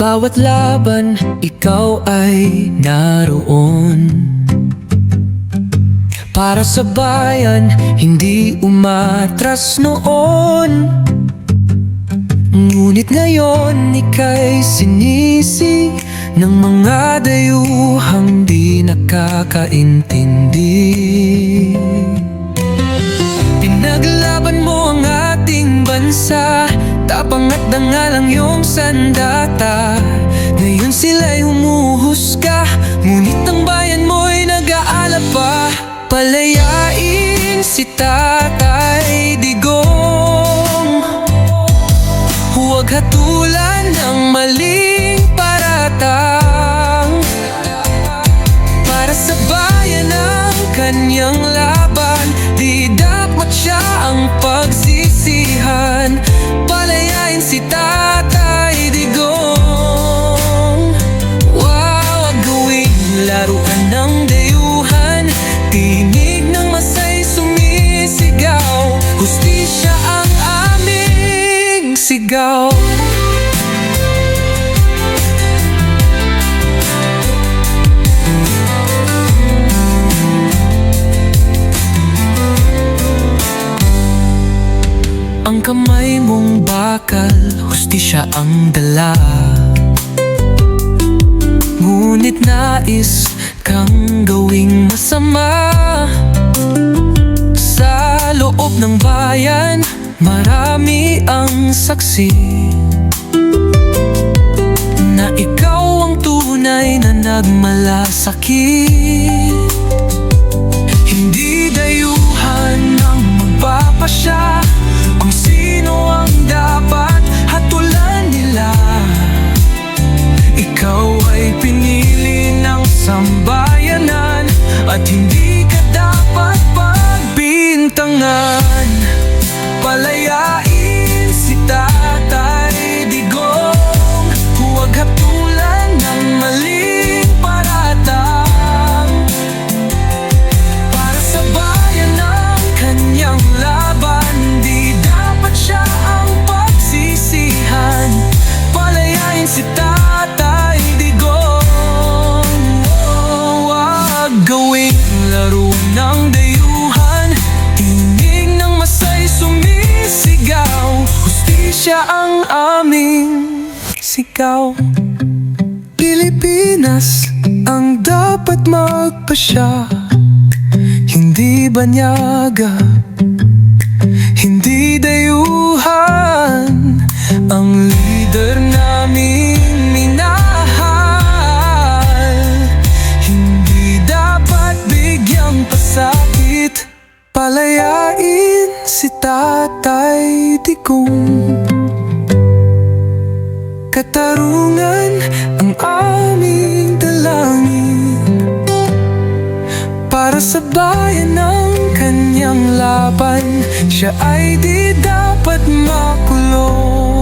bawat laban, ikaw ay naroon. Para sa bayan, hindi umatras noon. Ngunit ngayon, ika'y sinisi Ng mga dayuhang di nakakaintindi. Pinaglaban mo ang ating bansa Tapang at dangal ang iyong sandata. Ngayon sila'y humuhusga Ngunit ang bayan mo'y nag-aalab pa. Palayain si Tatay Digong. Huwag hatulan ng maling paratang. Para sa bayan ang kanyang laban Di dapat siya ang pagsisihan ng dayuhan. Tinig ng masay sumisigaw. Hustisya ang aming sigaw. Ang kamay mong bakal, hustisya ang dala. Ngunit nais kang gawing masama. Sa loob ng bayan, marami ang saksi. Na ikaw ang tunay na nagmalasakit pagbintangan Palayain sigaw. Pilipinas ang dapat magpasya. Hindi banyaga. Hindi dayuhan Ang leader naming minahal. Hindi dapat bigyang pasakit. Palayain si Tatay Digong Katarungan ang aming dalangin Para sa bayan ng kanyang laban. Siya ay di dapat makulong